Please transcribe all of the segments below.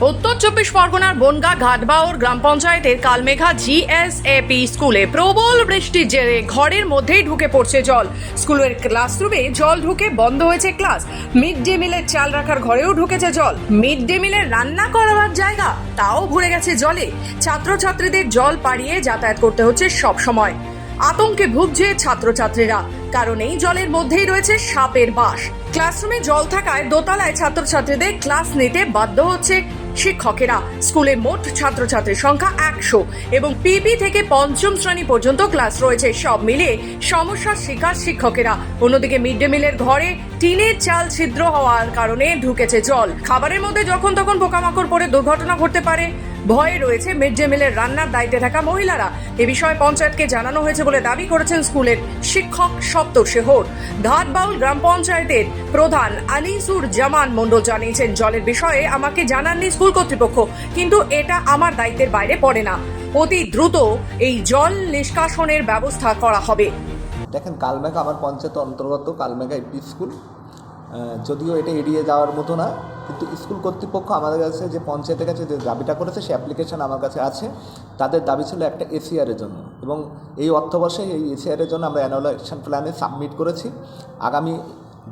উত্তর চব্বিশ পরগনার বনগা ঘাটবাউর গ্রাম পঞ্চায়েতের কালমেঘা জিএসএপি স্কুলে প্রবল বৃষ্টির জেরে ঘরের মধ্যেই ঢুকে পড়ছে জল। স্কুলের ক্লাসরুমে জল ঢুকে বন্ধ হয়েছে ক্লাস। মিড ডে মিলের চাল রাখার ঘরেও ঢুকেছে জল। মিড ডে মিলের রান্না করার জায়গা, তাও ভরে গেছে জলে। ছাত্রছাত্রীদের জল পাড়িয়ে যাতায়াত করতে হচ্ছে সব সময় আতঙ্কে ভুগছে ছাত্রছাত্রীরা, কারণ এই জলের মধ্যেই রয়েছে সাপের বাস। ক্লাসরুমে জল থাকায় দোতলায় ছাত্রছাত্রীদের ক্লাস নিতে বাধ্য হচ্ছে শিক্ষকেরা স্কুলে মোট ছাত্রছাত্রীর সংখ্যা একশো এবং পিপি থেকে পঞ্চম শ্রেণি পর্যন্ত ক্লাস রয়েছে। সব মিলিয়ে সমস্যার শিকার শিক্ষকেরা। অন্যদিকে মিড ডে মিলের ঘরে টিনের চাল ছিদ্র হওয়ার কারণে ঢুকেছে জল। খাবারের মধ্যে যখন তখন পোকামাকড় পড়ে দুর্ঘটনা ঘটতে পারে। ভয়ে রয়েছে মিড ডে মিলের রান্নার দায়িত্বে থাকা মহিলারা। এ বিষয়ে পঞ্চায়েতকে জানানো হয়েছে বলে দাবি করেছেন স্কুলের শিক্ষক সপ্ত শেহর ঘাটবাউল গ্রাম পঞ্চায়েতের প্রধান আনিসুর জামান মণ্ডল জানিয়েছেন, জলের বিষয়ে আমাকে জানাননি স্কুল কর্তৃপক্ষ, কিন্তু এটা আমার দায়িত্বের বাইরে পড়ে না। অতি দ্রুত এই জল নিষ্কাশনের ব্যবস্থা করা হবে। দেখেন, কালমেঘা আমার পঞ্চায়েত অন্তর্গত কালমেঘা এপি স্কুল। যদিও এটা এড়িয়ে যাওয়ার মতো না, কিন্তু স্কুল কর্তৃপক্ষ আমাদের কাছে যে পঞ্চায়েতের কাছে যে দাবিটা করেছে, সে অ্যাপ্লিকেশন আমার কাছে আছে। তাদের দাবি ছিল একটা এসিআরের জন্য। এবং এই অর্থবর্ষে এই এসিআরের জন্য আমরা অ্যানুয়াল অ্যাকশন প্ল্যানে সাবমিট করেছি। আগামী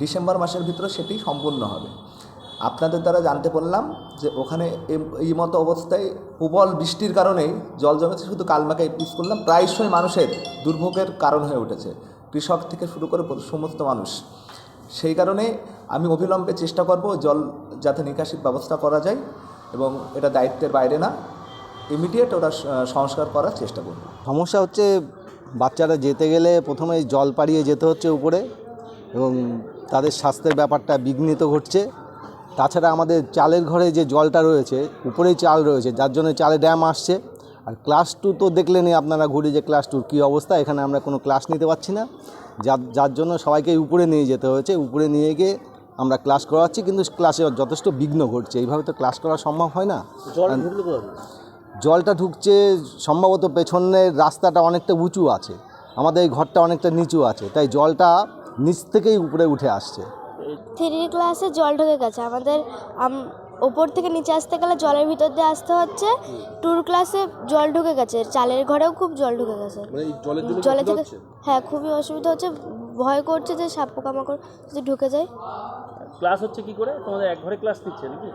ডিসেম্বর মাসের ভিতরে সেটি সম্পূর্ণ হবে। আপনাদের দ্বারা জানতে পারলাম যে ওখানে এই মতো অবস্থায় প্রবল বৃষ্টির কারণেই জল জমেছে, শুধু কালমাকা এপি স্কুল না প্রায়শই মানুষের দুর্ভোগের কারণ হয়ে উঠেছে। কৃষক থেকে শুরু করে সমস্ত মানুষ। সেই কারণে আমি অবিলম্বে চেষ্টা করব জল যাতে নিকাশির ব্যবস্থা করা যায় এবং এটা দায়িত্বের বাইরে না ইমিডিয়েট ওটা সংস্কার করার চেষ্টা করব। সমস্যা হচ্ছে বাচ্চারা যেতে গেলে প্রথমে জল পাড়িয়ে যেতে হচ্ছে উপরে এবং তাদের স্বাস্থ্যের ব্যাপারটা বিঘ্নিত ঘটছে। তাছাড়া আমাদের চালের ঘরে যে জলটা রয়েছে উপরেই চাল রয়েছে, যার জন্য চালে ড্যাম আসছে। আর ক্লাস টু তো দেখলেনই আপনারা ঘুরে যে ক্লাস টুর কী অবস্থা এখানে আমরা কোনো ক্লাস নিতে পারছি না। যার যার জন্য সবাইকে উপরে নিয়ে যেতে হয়েছে উপরে নিয়ে গিয়ে আমরা ক্লাস করাচ্ছি কিন্তু ক্লাসে যথেষ্ট বিঘ্ন ঘটছে। এইভাবে তো ক্লাস করা সম্ভব হয় না। জলটা ঢুকছে সম্ভবত পেছনের রাস্তাটা অনেকটা উঁচু আছে। আমাদের এই ঘরটা অনেকটা নিচু আছে তাই জলটা নিচ থেকেই উপরে উঠে আসছে। থ্রি ক্লাসে জল ঢুকে গেছে। আমাদের আম- ওপর থেকে নিচে আসতে গেলে জলের ভিতর দিয়ে আসতে হচ্ছে। টুর ক্লাসে জল ঢুকে গেছে। চালের ঘরেও খুব জল ঢুকে গেছে। জলে থেকে হ্যাঁ খুবই অসুবিধা হচ্ছে। ভয় করছে যে সাপ পোকামাকড় যদি ঢুকে যায়। ক্লাস হচ্ছে কি করে? তোমাদের এক ঘরে ক্লাস নিচ্ছে নাকি?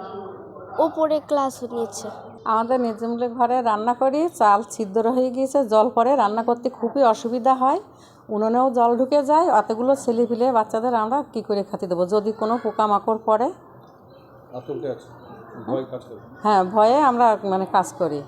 ওপরে ক্লাস নিচ্ছে। আমাদের নিজমলে ঘরে রান্না করি চাল ছিদ্র হয়ে গিয়েছে জল পরে রান্না করতে খুবই অসুবিধা হয়। উনুনেও জল ঢুকে যায়। অতগুলো ছেলে বাচ্চাদের আমরা কি করে খেতে দেবো? যদি কোনো পোকামাকড় পড়ে হ্যাঁ ভয়ে আমরা মানে কাজ করি।